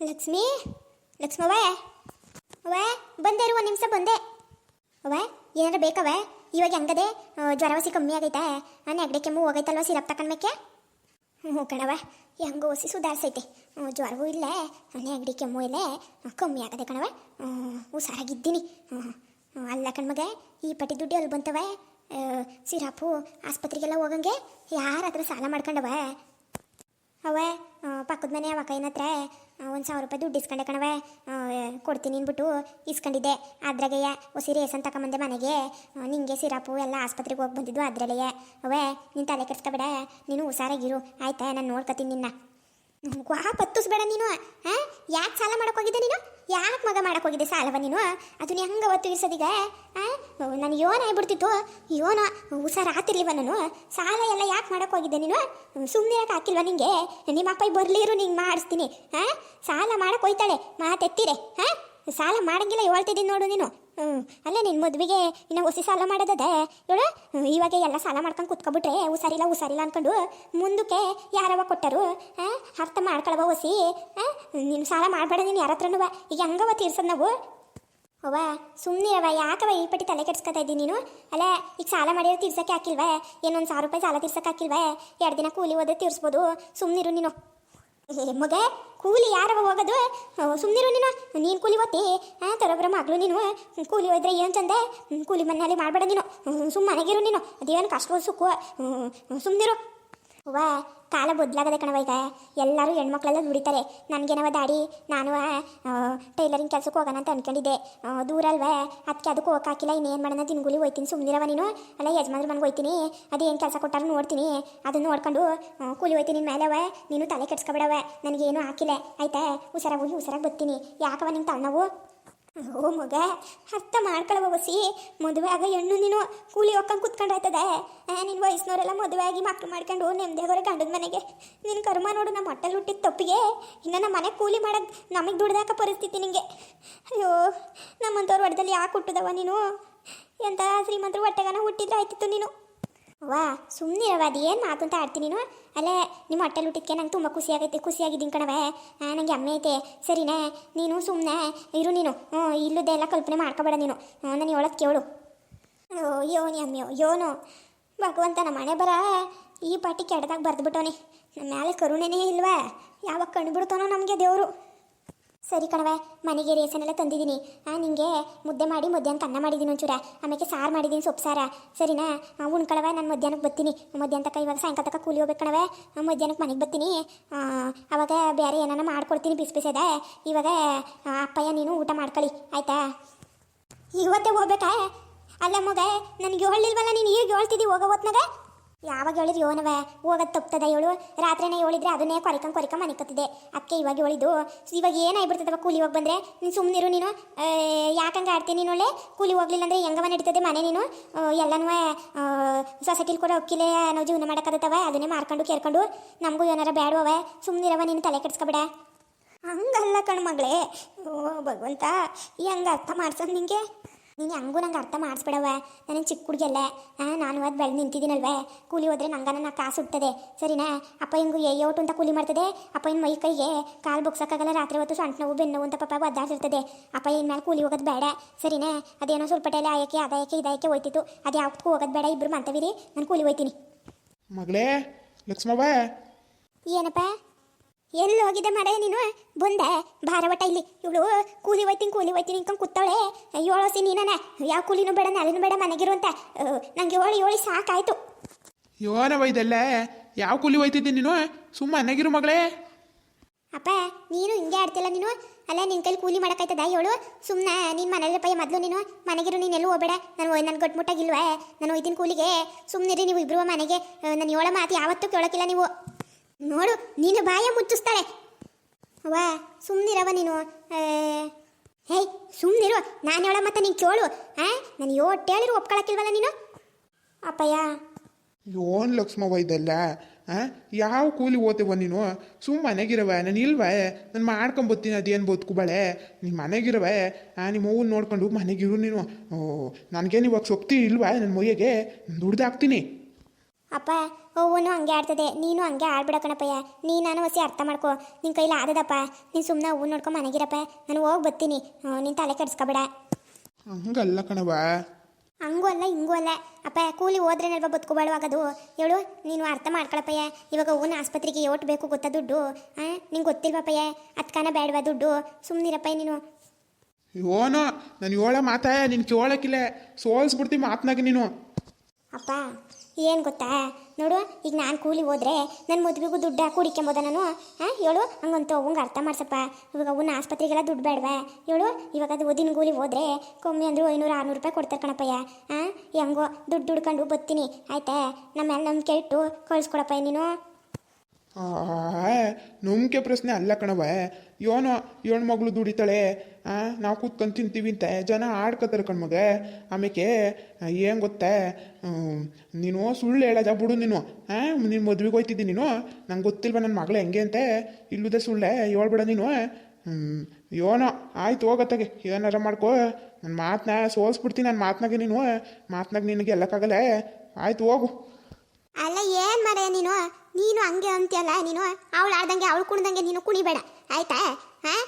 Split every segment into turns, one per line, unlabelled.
ಲಕ್ಷ್ಮಿ ಲಕ್ಷ್ಮವ್ವ ಅವ್ವ ಬಂದೆ ಇರು, ಒಂದು ನಿಮಿಷ ಬಂದೆ. ಅವ್ವ, ಏನಾರ ಬೇಕವ ಇವಾಗ ಹೆಂಗದೆ? ಜ್ವರವಸಿ ಜ್ವರ ವಸಿ ಕಮ್ಮಿ ಆಗೈತೆ. ನಾನು ನೆಗಡಿ ಕೆಮ್ಮು ಹೋಗೈತಲ್ವ ಸಿರಪ್ ತಕೊಂಡ್ಮೇಕೆ? ಹ್ಞೂ ಕಣವ ಹೆಂಗೋ ಓಸಿ ಸುಧಾರಿಸೈತೆ. ಜ್ವರವೂ ಇಲ್ಲ ನೆಗಡಿ ಕೆಮ್ಮು ಇಲ್ಲ ಕಮ್ಮಿ ಆಗದೆ ಕಣವ ಹುಷಾರಾಗಿದ್ದೀನಿ. ಅಲ್ಲ ಕಣ್ಮಗೆ, ಈ ಪಟ್ಟಿ ದುಡ್ಡು ಅಲ್ಲಿ ಬಂತವೆ ಸಿರಪು, ಆಸ್ಪತ್ರೆಗೆಲ್ಲ ಹೋಗಂಗೆ ಯಾರ ಹತ್ರ ಸಾಲ ಮಾಡ್ಕೊಂಡವ ಅವ ಪಕ್ಕದ ಮನೆ ಅವ ಕೈನ ಹತ್ರ ಒಂದು ಸಾವಿರ ರೂಪಾಯಿ ದುಡ್ಡು ಇಸ್ಕೊಂಡೆ ಕಣವೆ ಕೊಡ್ತೀನಿ ಅಂದ್ಬಿಟ್ಟು ಇಸ್ಕೊಂಡಿದ್ದೆ. ಅದ್ರಾಗೆಯ ಒಸಿ ರೇಷನ್ ತಗೊಂಬಂದೆ ಮನೆಗೆ. ನಿಂಗೆ ಸಿರಪು ಎಲ್ಲ ಆಸ್ಪತ್ರೆಗೆ ಹೋಗಿ ಬಂದಿದ್ದು ಅದ್ರಲ್ಲೇ ಅವೇ, ನೀನು ತಲೆ ಕೆಡ್ಸ್ಕೊಬೇಡ ನೀನು ಹುಷಾರಾಗಿರು. ಆಯ್ತಾ? ನಾನು ನೋಡ್ಕೊತೀನಿ ನಿನ್ನ. ಗ್ವಾ ಪತ್ತಿಸ್ಬೇಡ ನೀನು. ಹಾಂ ಯಾಕೆ ಸಾಲ ಮಾಡೋಕ್ಕೋಗಿದ್ದೆ ನೀನು? ಯಾಕೆ ಮಗ ಮಾಡಕ್ ಹೋಗಿದ್ದೆ ಸಾಲವ ನೀನು? ಅದನ್ನ ಹೆಂಗ ಒತ್ತು ಇರ್ಸೋದೀಗ ನಾನು ಯೋನ ಆಗ್ಬಿಡ್ತಿತ್ತು. ಯೋನ, ಹುಷಾರು ಆತಿರ್ಲಿವ ನಾನು. ಸಾಲ ಎಲ್ಲ ಯಾಕೆ ಮಾಡಕ್ ಹೋಗಿದ್ದೆ ನೀನು? ಸುಮ್ಮನೆ ಯಾಕೆ ಹಾಕಿಲ್ವ ನಿಂಗೆ? ನಿಮ್ಮ ಅಪ್ಪ ಬರ್ಲಿರು, ನಿಂಗೆ ಮಾಡಿಸ್ತೀನಿ. ಹಾಂ ಸಾಲ ಮಾಡಕ್ ಹೋಯ್ತಾಳೆ. ಮಾತೆತ್ತಿರೆ. ಹಾಂ ಸಾಲ ಮಾಡಂಗಿಲ್ಲ, ಹೇಳ್ತಿದ್ದೀನಿ ನೋಡು ನೀನು. ಹ್ಞೂ ಅಲ್ಲೇ ನಿನ್ನ ಮದುವೆಗೆ ಇನ್ನು ಹೊಸಿ ಸಾಲ ಮಾಡೋದದೆ? ಇವಳು ಇವಾಗ ಎಲ್ಲ ಸಾಲ ಮಾಡ್ಕೊಂಡು ಕುತ್ಕೊಬಿಟ್ರೆ ಹುಷಾರಿಲ್ಲ ಹುಷಾರಿಲ್ಲ ಅನ್ಕೊಂಡು ಮುಂದಕ್ಕೆ ಯಾರವ ಕೊಟ್ಟರು? ಅರ್ಥ ಮಾಡ್ಕೊಳವ ಹೊಸಿ. ನೀನು ಸಾಲ ಮಾಡಬೇಡ ನೀನು ಯಾರ ಹತ್ರನೂ ಈಗ ಹೆಂಗವ ತೀರ್ಸೋದು ನಾವು? ಅವ್ವ ಸುಮ್ಮನೆ ಅವ ಯಾಕವ ಈ ಪಟ್ಟಿ ತಲೆ ಕೆಡ್ಸ್ಕೊತಾ ಇದ್ದೀನಿ ನೀನು? ಅಲ್ಲ, ಈಗ ಸಾಲ ಮಾಡಿರೋ ತೀರ್ಸಕ್ಕೆ ಹಾಕಿಲ್ವ? ಏನೊಂದು ಸಾವಿರ ರೂಪಾಯಿ ಸಾಲ ತೀರ್ಸಕ್ಕೆ ಹಾಕಿಲ್ವ? ಎರಡು ದಿನ ಕೂಲಿ ಹೋದ್ರೆ ತೀರ್ಸ್ಬೋದು. ಸುಮ್ಮನಿರು ನೀನು. ಮಗ, ಕೂಲಿ ಯಾರವ ಹೋಗೋದು? ಸುಮ್ಮನಿರು ನೀನು. ನೀನು ಕೂಲಿ ಓದ್ತಿ ತರೊಬ್ಬರ ಮಗಳು ನೀನು. ಕೂಲಿ ಹೋದ್ರೆ ಏನು ಚಂದೆ? ಕೂಲಿ ಮನೆಯಲ್ಲಿ ಮಾಡಬೇಡ ನೀನು. ಸುಮ್ಮನೆ ಮನೆಗಿರು ನೀನು. ಅದೇನು ಕಷ್ಟ, ಸುಖ? ಸುಮ್ಮನಿರು ವಾ ಕಾಲ ಬದಲಾಗದೆ ಕಣವ ಈಗ. ಎಲ್ಲರೂ ಹೆಣ್ಮಕ್ಳೆಲ್ಲ ದುಡಿತಾರೆ. ನನಗೇನವ ದಾಡಿ, ನಾನು ಟೈಲರಿಂಗ್ ಕೆಲಸಕ್ಕೆ ಹೋಗೋಣ ಅಂತ ಅನ್ಕೊಂಡಿದ್ದೆ. ದೂರ ಅಲ್ವ? ಅದಕ್ಕೆ ಅದಕ್ಕೆ ಹೋಗಾಕಿಲ್ಲ ಇನ್ನೇನು ಮಾಡೋಣ? ದಿನಗೂಲಿ ಹೋಯ್ತೀನಿ ಸುಮ್ಮನಿರವ ನೀನು. ಅಲ್ಲ, ಯಜಮಾನ್ರ ಮನೆಗೆ ಹೋಯ್ತೀನಿ. ಅದೇನು ಕೆಲಸ ಕೊಟ್ಟಾರು ನೋಡ್ತೀನಿ. ಅದನ್ನ ನೋಡ್ಕೊಂಡು ಕೂಲಿ ಹೋಯ್ತೀನಿ ನಿನ್ನ ಮೇಲವ ನೀನು ತಲೆ ಕೆಡ್ಸ್ಕೊಬೇಡವ ನನಗೇನು ಹಾಕಿಲ್ಲ. ಆಯ್ತಾ? ಹುಷಾರಾಗಿ ಹೋಗಿ ಹುಷಾರಾಗಿ ಬರ್ತೀನಿ. ಯಾಕವ ನಿಂಗೆ ತಣ್ಣವು ಓ ಮಗ, ಅರ್ಥ ಮಾಡ್ಕೊಳವ ಬಸಿ ಮದುವೆ ಆಗ ಹೆಣ್ಣು ನೀನು ಕೂಲಿ ಹೊಕ್ಕಂಗೆ ಕುತ್ಕೊಂಡಾಯ್ತದೆ. ನಿನ್ನ ವಯಸ್ಸಿನವರೆಲ್ಲ ಮದುವೆ ಆಗಿ ಮಕ್ಳು ಮಾಡ್ಕೊಂಡು ನೆಮ್ಮದಿಯಾಗೋರೆ ಗಂಡದ ಮನೆಗೆ. ನಿನ್ನ ಕರ್ಮ ನೋಡು ನಮ್ಮ ಹೊಟ್ಟೆಲಿ ಹುಟ್ಟಿದ ತಪ್ಪಿಗೆ. ಇನ್ನು ನಮ್ಮ ಮನೆ ಕೂಲಿ ಮಾಡೋದು ನಮಗೆ ದುಡ್ದಾಕ ಪರಿಸ್ಥಿತಿ ನಿಂಗೆ. ಅಯ್ಯೋ ನಮ್ಮಂಥವ್ರ ಹೊಡೆದಲ್ಲಿ ಯಾಕೆ ಹುಟ್ಟಿದವ ನೀನು? ಎಂಥ ಶ್ರೀಮಂತರು ಹೊಟ್ಟೆಗನ ಹುಟ್ಟಿದ್ರೆ ಆಯ್ತಿತ್ತು ನೀನು. ವಾ ಸುಮ್ಮನೆ ಅದೇನು ಮಾತು ಅಂತ ಆಡ್ತೀನಿ ನೀನು? ಅಲ್ಲೇ ನಿಮ್ಮ ಹೊಟ್ಟೆಲಿ ಊಟಕ್ಕೆ ನಂಗೆ ತುಂಬ ಖುಷಿ ಆಗೈತೆ ಖುಷಿಯಾಗಿದ್ದೀನಿ ಕಣವೇ ನನಗೆ ಅಮ್ಮ ಐತೆ. ಸರಿನೇ? ನೀನು ಸುಮ್ಮನೆ ಇರು ನೀನು. ಹ್ಞೂ ಇಲ್ಲದೆಲ್ಲ ಕಲ್ಪನೆ ಮಾಡ್ಕೋಬೇಡ ನೀನು. ನಾನು ಹೇಳೋದು ಕೇಳು. ಅಯ್ಯೋ ಯೋನಿ ಅಮ್ಮಿಯೋ ಯೋನು. ಭಗವಂತ ನಮ್ಮ ಮನೆ ಬರ ಈ ಪಾಟಿ ಕೆಡ್ದಾಗ ಬರೆದ್ಬಿಟ್ಟವನೇ. ನಮ್ಮ ಮೇಲೆ ಕರುಣೆನೇ ಇಲ್ವಾ? ಯಾವಾಗ ಕಂಡುಬಿಡ್ತಾನೋ ನಮಗೆ ದೇವರು. ಸರಿ ಕಣವೆ ಮನೆಗೆ ರೇಸನೆಲ್ಲ ತಂದಿದ್ದೀನಿ. ನಿಂಗೆ ಮುದ್ದೆ ಮಾಡಿ ಮಧ್ಯಾಹ್ನಕ್ಕೆ ಅನ್ನ ಮಾಡಿದ್ದೀನಿ ಒಂಚೂರ. ಆಮೇಲೆ ಸಾರು ಮಾಡಿದ್ದೀನಿ ಸೊಪ್ಪು ಸಾರ. ಸರಿನಾ? ಉಣ್ಕೊಳವೆ ನಾನು ಮಧ್ಯಾಹ್ನಕ್ಕೆ ಬರ್ತೀನಿ. ಮಧ್ಯಾಹ್ನ ತಕ್ಕ ಇವಾಗ ಸಾಯಂಕಾಲ ತಕ್ಕ ಕೂಲಿ ಹೋಗ್ಬೇಕು ಕಣವೆ ಮಧ್ಯಾಹ್ನಕ್ಕೆ ಮನೆಗೆ ಬರ್ತೀನಿ. ಅವಾಗ ಬೇರೆ ಏನಾನ ಮಾಡ್ಕೊಡ್ತೀನಿ ಬಿಸಿ ಬಿಸಿದ ಇವಾಗ ಅಪ್ಪಯ್ಯ, ನೀನು ಊಟ ಮಾಡ್ಕೊಳ್ಳಿ ಆಯ್ತಾ? ಇವತ್ತೇ ಹೋಗ್ಬೇಕಾ? ಅಲ್ಲ ಮಗ, ನನಗೆ ಹೇಳಿಲ್ವಲ್ಲ ನೀನು ಈಗ ಹೇಳ್ತಿದ್ದಿ ಹೋಗೋ ಹೊತ್ನಾಗ? ಯಾವಾಗ ಹೇಳಿದ್ರು ಯೋನವ ಹೋಗೋದು ತಪ್ತದ ಹೇಳು ರಾತ್ರಿನೇ ಹೇಳಿದ್ರೆ ಅದನ್ನೇ ಕೊರಿಕಂ ಕೊರಿಕಂ ಮನೆ ಅಕ್ಕೆ ಇವಾಗ ಹೇಳಿದ್ದು ಇವಾಗ ಏನಾಗ್ಬಿಡ್ತದವ ಕೂಲಿ ಹೋಗಿ ಬಂದರೆ? ನೀನು ಸುಮ್ಮನಿರು ನೀನು. ಯಾಕ ಯಾಕಂಗೆ ಆಡ್ತೀನಿ ನೀನು ಒಳ್ಳೆ? ಕೂಲಿ ಹೋಗ್ಲಿಲ್ಲ ಅಂದರೆ ಹೆಂಗವ ನಡೀತದೆ ಮನೆ ನೀನು? ಎಲ್ಲನೂ ಸೊಸೈಟಿಲಿ ಕೂಡ ಒಕ್ಕಿಲೆ ಅನ್ನೋ ಜೀವನ ಮಾಡೋಕ್ಕತ್ತವ ಅದನ್ನೇ ಮಾರ್ಕೊಂಡು ಕೇರ್ಕೊಂಡು ನಮಗೂ ಏನಾರ ಬೇಡವವ ಸುಮ್ಮನಿರವ ನೀನು ತಲೆ ಕೆಡ್ಸ್ಕೊಬೇಡ. ಹಂಗಲ್ಲ ಕಣ್ಮಗಳೇ. ಓ, ಭಗವಂತ, ಹೆಂಗೆ ಅರ್ಥ ಮಾಡ್ಸೋದು ನಿಂಗೆ? ನೀನು ಹಂಗೂ ನಂಗೆ ಅರ್ಥ ಮಾಡಿಸ್ಬಿಡವ ನಾನು ಚಿಕ್ಕ ಹುಡುಗಿಯಲ್ಲ? ನಾನು ಅದು ಬೆಳೆದು ನಿಂತಿದ್ದೀನಲ್ವೇ? ಕೂಲಿ ಹೋದ್ರೆ ನಂಗನ ನಾ ಕಾಸು ಹುಟ್ಟದೆ. ಸರಿನಾ? ಅಪ್ಪ ಹಿಂಗು ಏಟು ಅಂತ ಕೂಲಿ ಮಾಡ್ತದೆ. ಅಪ್ಪ ಇನ್ನು ಮೈ ಕೈಗೆ ಕಾಲು ಬುಕ್ಸಕ್ಕಾಗಲ್ಲ ರಾತ್ರಿ ಹೊತ್ತು ಸಣ್ಣ ನೋವು ಬೆನ್ನು ಅಂತ ಪಪ್ಪ ಒದ್ದಾಡ್ತಿರ್ತದೆ ಅಪ್ಪ ಇನ್ನು ಮೇಲೆ ಕೂಲಿ ಹೋಗೋದು ಬೇಡ. ಸರಿನಾ? ಅದೇನೋ ಸ್ವಲ್ಪ ಟೈಲೆ ಆಯಕ್ಕೆ ಅದಾಯಕ್ಕೆ ಇದಾಯಕ್ಕೆ ಹೋಯ್ತಿತ್ತು. ಅದು ಯಾವತ್ತೂ ಹೋಗೋದು ಬೇಡ. ಇಬ್ಬರು ಮಂತವಿರಿ. ನಾನು ಕೂಲಿ ಹೋಯ್ತೀನಿ.
ಮಗಳೇ ಲಕ್ಷ್ಮವ್ವ?
ಏನಪ್ಪ? ಎಲ್ಲಿ ಹೋಗಿದ್ದೆ ಮರೆ ನೀನು? ಬಂದೆ. ಭಾರವಟ ಇಲ್ಲಿ. ಇವಳು ಕೂಲಿ ಹೋಯ್ತೀನಿ ಕೂಲಿ ಹೋಯ್ತೀನಿ ಇಂಕೊಂಡು ಕೂತವಳೆ. ಏಳೋಸಿ ನೀನ ಯಾವ ಕೂಲಿನೂ ಬೇಡ ನಾಳೆನೂ ಬೇಡ ಮನೆಗಿರು ಅಂತ ನಂಗೆ ಏಳು ಏಳಿ ಸಾಕಾಯ್ತು.
ಯೋನವ ಇದೆಲ್ಲ? ಯಾವ ಕೂಲಿ ಹೋಯ್ತಿದ್ದೆ ನೀನು? ಸುಮ್ಮ ಮನೆಗಿರು ಮಗಳೇ.
ಅಪ್ಪ ನೀನು ಹಿಂಗೆ ಆಡ್ತಿಲ್ಲ ನೀನು? ಅಲ್ಲ ನಿನ್ನ ಕೈಲಿ ಕೂಲಿ ಮಾಡೋಕ್ಕಾಯ್ತದ ಹೇಳು ಸುಮ್ಮನೆ ನಿನ್ನ ಮನೇಲಿ ಪೈ ಮೊದಲು ನೀನು? ಮನೆಗಿರು ನೀನು ಎಲ್ಲೂ ಹೋಗಬೇಡ. ನಾನು ನನ್ನ ಗಟ್ಮುಟ್ಟಾಗಿಲ್ವೇ ನಾನು ಹೋಯ್ತೀನಿ ಕೂಲಿಗೆ. ಸುಮ್ಮನಿರಿ ನೀವು ಇಬ್ರು ಮನೆಗೆ. ನಾನು ಯೋಳ ಮಾತು ಯಾವತ್ತೂ ಕೇಳೋಕ್ಕಿಲ್ಲ ನೀವು. ನೋಡು, ನೀನು ಬಾಯ ಮುಚ್ಚಿಸ್ತಾಳೆ. ವಾ ಸುಮ್ಮನಿರವ ನೀನು. ಹೇಯ್ ಸುಮ್ಮನಿರು ನಾನು ಹೇಳ ಮತ್ತೆ ನೀನು ಕೇಳು ಹಾಂ ನಾನು ಯೋಟ್ ಹೇಳಿರು ಒಪ್ಕೊಳಕ್ಕಿಲ್ವಲ್ಲ ನೀನು? ಅಪ್ಪಯ್ಯ.
ಯೋನ್ ಲಕ್ಷ್ಮ ಇದೆಲ್ಲ ಯಾವ ಕೂಲಿ ಓದ್ತೇವ ನೀನು? ಸುಮ್ಮ ಮನೆಗಿರವ ನಾನು ಇಲ್ವ? ನಾನು ಮಾಡ್ಕೊಂಬತ್ತೀನಿ ಅದೇನು ಬದುಕುಬಳೆ ನೀನು ಮನೆಗಿರವ ಆ ನಿಮ್ಮ ಅವ್ವನ್ನ ನೋಡ್ಕೊಂಡು ಮನೆಗಿರು ನೀನು. ಓ ನನಗೇನು ಇವಾಗ ಶಕ್ತಿ ಇಲ್ವಾ? ನನ್ನ ಮೊಯ್ಯಗೆ ದುಡ್ದು ಹಾಕ್ತೀನಿ
ಅಪ್ಪ ಓವನು ಹಂಗೆ ಆಡ್ತದೆ. ನೀನು ಹಂಗೆ ಆಡ್ಬಿಡ ಕಣಪ್ಪಯ್ಯ. ನೀ ನಾನು ಹೊಸಿ ಅರ್ಥ ಮಾಡ್ಕೊ. ನಿನ್ನ ಕೈಲಿ ಆದದಪ್ಪ. ನೀನು ಸುಮ್ಮನೆ ಹೂವು ನೋಡ್ಕೊಂಡು ಮನೆಗಿರಪ್ಪ. ನಾನು ಹೋಗಿ ಬರ್ತೀನಿ. ನಿನ್ ತಲೆ ಕೆಡಿಸ್ಕೊಬೇಡ.
ಹಂಗಲ್ಲ ಕಣವ
ಹಂಗೂ ಅಲ್ಲ ಹಿಂಗೂ ಅಲ್ಲ. ಅಪ್ಪ ಕೂಲಿ ಹೋದ್ರೇನಲ್ವ ಬದುಕೋಬಾಳುವಾಗದು ಹೇಳು ನೀನು ಅರ್ಥ ಮಾಡ್ಕೊಳಪ್ಪಯ್ಯ. ಇವಾಗ ಹೂವಿನ ಆಸ್ಪತ್ರೆಗೆ ಓಟ್ ಬೇಕು ಗೊತ್ತಾ ದುಡ್ಡು? ಹಾಂ ನಿಂಗೆ ಗೊತ್ತಿಲ್ವಪ್ಪಯ್ಯ? ಅತ್ಕಾನ ಬೇಡವಾ ದುಡ್ಡು? ಸುಮ್ಮನಿರಪ್ಪ ನೀನು.
ಓನೋ ನಾನು ಹೇಳೋ ಮಾತಾಯ ನಿನ್ ಕೇಳಕ್ಕಿಲ್ಲ. ಸೋಲ್ಸ್ಬಿಡ್ತಿ ಮಾತನಾಗ ನೀನು.
ಅಪ್ಪ ಏನು ಗೊತ್ತಾ? ನೋಡು, ಈಗ ನಾನು ಕೂಲಿ ಹೋದ್ರೆ ನನ್ನ ಮದುವೆಗೂ ದುಡ್ಡು ಹಾಕಿ ನಾನು? ಹಾಂ, ಹೇಳು, ಹಂಗಂತ ಅವಂಗೆ ಅರ್ಥ ಮಾಡ್ಸಪ್ಪ. ಇವಾಗ ಅವನ್ನ ಆಸ್ಪತ್ರೆಗೆಲ್ಲ ದುಡ್ಡು ಬೇಡವಾ? ಹೇಳು, ಇವಾಗ ಅದು ಓದಿನ ಕೂಲಿ ಹೋದ್ರೆ ಕಮ್ಮಿ ಅಂದ್ರು ಐನೂರು ಆರುನೂರು ರೂಪಾಯಿ ಕೊಡ್ತಾರೆ ಕಣಪ್ಪಯ್ಯ. ಹಾಂ, ಹೆಂಗೋ ದುಡ್ಡು ದುಡ್ಕೊಂಡು ಬರ್ತೀನಿ ಆಯ್ತಾ? ನಮ್ಮ ಮೇಲೆ ನಂಬಿಕೆ ಇಟ್ಟು ಕಳ್ಸ್ಕೊಡಪ್ಪ ನೀನು
ನಂಬಿಕೆ ಪ್ರಶ್ನೆ ಅಲ್ಲ ಕಣವ ಯೋನೋ ಹೆಣ್ಣು ಮಗಳು ದುಡಿತಾಳೆ. ನಾವು ಕೂತ್ಕೊಂಡು ತಿಂತೀವಿ ಅಂತ. ಜನ ಆಡ್ಕೋತಾರೆ ಕಣ್ಮಗೆ. ಆಮೇಕೆ ಏನು ಗೊತ್ತಾ? ನೀನು ಸುಳ್ಳು ಹೇಳದ ಬಿಡು ನೀನು. ಹಾಂ ನೀನು ಮದ್ವೆಗೆ ಹೋಯ್ತಿದ್ದಿ ನೀನು. ನಂಗೆ ಗೊತ್ತಿಲ್ವ ನನ್ನ ಮಗಳು ಹೆಂಗೆ ಅಂತೆ? ಇಲ್ಲದೆ ಸುಳ್ಳೆ, ಹೇಳ್ಬೇಡ ನೀನು. ಯೋನೋ, ಆಯ್ತು ಹೋಗತ್ತಾಗೆ ಏನಾರ ಮಾಡ್ಕೋ. ನನ್ನ ಮಾತನ್ನ ಸೋಲ್ಸ್ಬಿಡ್ತೀನಿ ನನ್ನ ಮಾತನಾಗೆ ನೀನು. ಮಾತನಾಗ ನಿನಗೆ ಎಲ್ಲಕ್ಕಾಗಲ್ಲ ಆಯ್ತು, ಹೋಗು.
ಅಲ್ಲ, ಏನು ಮಾಡ ನೀನು? ನೀನು ಹಂಗೆ ಅಂತೀಯಲ್ಲ ನೀನು ಅವಳು ಆಡ್ದಂಗೆ ಅವಳು ಕುಣ್ದಂಗೆ ನೀನು ಕುಣಿಬೇಡ. ಆಯ್ತಾ? ಹಾಂ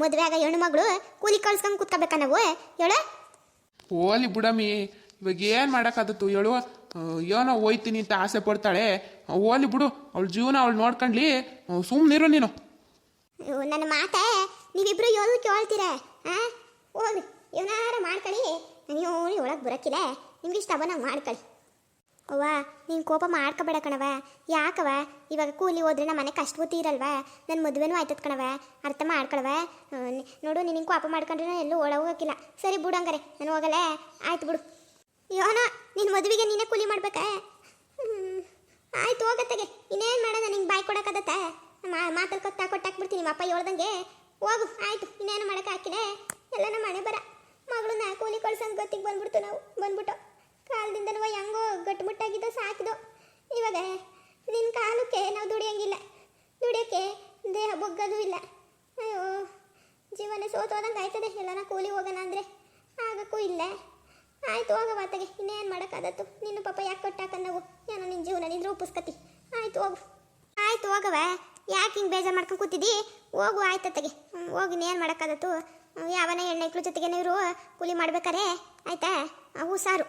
ಮದುವೆ ಆಗ ಹೆಣ್ಣು ಮಗಳು ಕೂಲಿ ಕಳ್ಸ್ಕೊಂಡು ಕೂತ್ಕೋಬೇಕಾ ನಾವು? ಹೇಳು.
ಓಲಿ ಬುಡಮಿ ಇವಾಗ ಏನು ಮಾಡೋಕ್ಕಾದತ್ತು ಹೇಳು. ಏನೋ ಹೋಯ್ತೀನಿ ಅಂತ ಆಸೆ ಪಡ್ತಾಳೆ. ಓಲಿ ಬಿಡು ಅವಳ ಜೀವನ ಅವಳು ನೋಡ್ಕೊಂಡ್ಲಿ ಸುಮ್ಮನಿರು ನೀನು.
ನನ್ನ ಮಾತೆ ನೀವಿಬ್ರು ಯೋಲ್ ಕೇಳ್ತೀರ? ಹಾ ಹೋಗ್ರಿ ಇವನಾರ ಮಾಡ್ಕೊಳ್ಳಿ. ನೀವು ಒಳಗೆ ಬರೋಕ್ಕಿಲ್ಲ. ನಿಮ್ಗೆ ಇಷ್ಟ ಬಂದಂಗೆ ಮಾಡ್ಕೊಳ್ಳಿ. ಅವ್ವ, ನೀನು ಕೋಪ ಮಾಡ್ಕೋಬೇಡ ಕಣವ ಯಾಕವ ಇವಾಗ ಕೂಲಿ ಹೋದ್ರೆ ನಮ್ಮ ಮನೆ ಕಷ್ಟ ಇರಲ್ವ? ನನ್ನ ಮದುವೆನೂ ಆಯ್ತದ ಕಣವ ಅರ್ಥ ಮಾಡ್ಕೊಳವ ನೋಡು ನಿನಗೆ ಕೋಪ ಮಾಡ್ಕೊಂಡ್ರೆ ನಾನು ಎಲ್ಲೂ ಒಳ ಹೋಗಕ್ಕಿಲ್ಲ. ಸರಿ ಬಿಡು ಹಂಗಾರೆ, ನಾನು ಹೋಗಲ್ಲ ಆಯ್ತು ಬಿಡು. ಯೋನ ನಿನ್ನ ಮದುವೆಗೆ ನೀನೇ ಕೂಲಿ ಮಾಡ್ಬೇಕಾ. ಆಯ್ತು ಹೋಗತ್ತಗೆ ಇನ್ನೇನು ಮಾಡೋಣ ನಿಂಗೆ ಬಾಯ್ ಕೊಡೋಕ್ಕದತ್ತ ಮಾತಲ್ಲಿ ಕೊತ್ತಾ ಕೊಟ್ಟಾಕ್ಬಿಡ್ತೀನಿ ನಿಮ್ಮ ಅಪ್ಪ ಹೇಳ್ದಂಗೆ. ಹೋಗು, ಆಯ್ತು. ಇನ್ನೇನು ಮಾಡಕ್ಕೆ ಹಾಕಿದೆ? ಎಲ್ಲ ನಮ್ಮ ಮನೆ ಬರ. ಮಗಳನ್ನ ಕೂಲಿ ಕಳ್ಸಂಗೆ ಗೊತ್ತಿಗೆ ಬಂದ್ಬಿಡ್ತು ನಾವು, ಬಂದ್ಬಿಟ್ಟು. ಕಾಲದಿಂದನೂ ಹೆಂಗೋ ಗಟ್ಟಿಮುಟ್ಟಾಗಿದ್ದ ಸಾಕಿದೋ ಇವಾಗ ನಿನ್ನ ಕಾಲಕ್ಕೆ ನಾವು ದುಡಿಯಂಗಿಲ್ಲ. ದುಡಿಯೋಕ್ಕೆ ದೇಹ ಬೊಗ್ಗದು ಇಲ್ಲ. ಅಯ್ಯೋ ಜೀವನ ಸೋತೋದಂಗೆ ಆಯ್ತದೆ. ಎಲ್ಲನ ಕೂಲಿ ಹೋಗೋಣ ಅಂದರೆ ಆಗಕ್ಕೂ ಇಲ್ಲ. ಆಯ್ತು ಮಾತಾಗೆ. ಇನ್ನೇನು ಮಾಡೋಕ್ಕಾದತ್ತು? ನಿನ್ನ ಪಾಪ ಯಾಕೆ ಕೊಟ್ಟಾಕ ನಾವು? ಏನೋ ನಿನ್ನ ಜೀವನ ನಿಂದ ರೂಪಿಸ್ಕತಿ. ಆಯ್ತು ಹೋಗು. ಆಯ್ತು ಹೋಗವ ಯಾಕೆ ಹಿಂಗೆ ಬೇಜಾರು ಮಾಡ್ಕೊಂಡು ಕೂತಿದ್ದಿ? ಹೋಗು ಆಯ್ತತ್ತಗೆ ಹ್ಮ್, ಹೋಗಿ ಇನ್ನೇನು ಮಾಡೋಕ್ಕಾದತ್ತು? ಯಾವನ ಹೆಣ್ಣೆಕ್ಳು ಜೊತೆಗೆ ನೀರು ಕೂಲಿ ಮಾಡ್ಬೇಕಾರೆ? ಆಯ್ತಾ? ಅವು ಸಾರು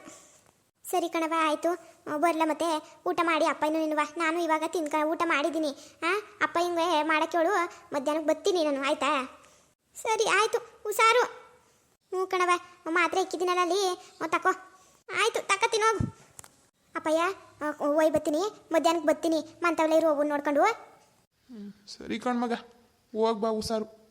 ಸರಿ ಕಣವ ಆಯಿತು. ಬರಲ ಮತ್ತೆ. ಊಟ ಮಾಡಿ ಅಪ್ಪ ಇನ್ನೂ ನಿನ್ವ ನಾನು ಇವಾಗ ತಿನ್ಕ ಊಟ ಮಾಡಿದ್ದೀನಿ. ಹಾಂ ಅಪ್ಪ ಹಿಂಗೆ ಮಾಡಕ್ಕೆ ಹೇಳು. ಮಧ್ಯಾಹ್ನಕ್ಕೆ ಬರ್ತೀನಿ ನಾನು, ಆಯ್ತಾ? ಸರಿ, ಆಯಿತು. ಹುಷಾರು. ಹ್ಞೂ ಕಣವ ಮಾತ್ರೆ ಇಕ್ಕಿದ್ದೀನಲ್ಲ ಅಲ್ಲಿ. ತಕೋ. ಆಯಿತು ತಕತೀನಿ ಹೋಗು. ಅಪ್ಪಯ್ಯ ಒಯ್ ಬರ್ತೀನಿ. ಮಧ್ಯಾಹ್ನಕ್ಕೆ ಬರ್ತೀನಿ. ಮಂತವ್ಲೆ ಇರು, ಹೋಗು ನೋಡ್ಕೊಂಡು.
ಸರಿ ಕಣ್ಮಗ ಹೋಗ್ಬಾ ಹುಷಾರು.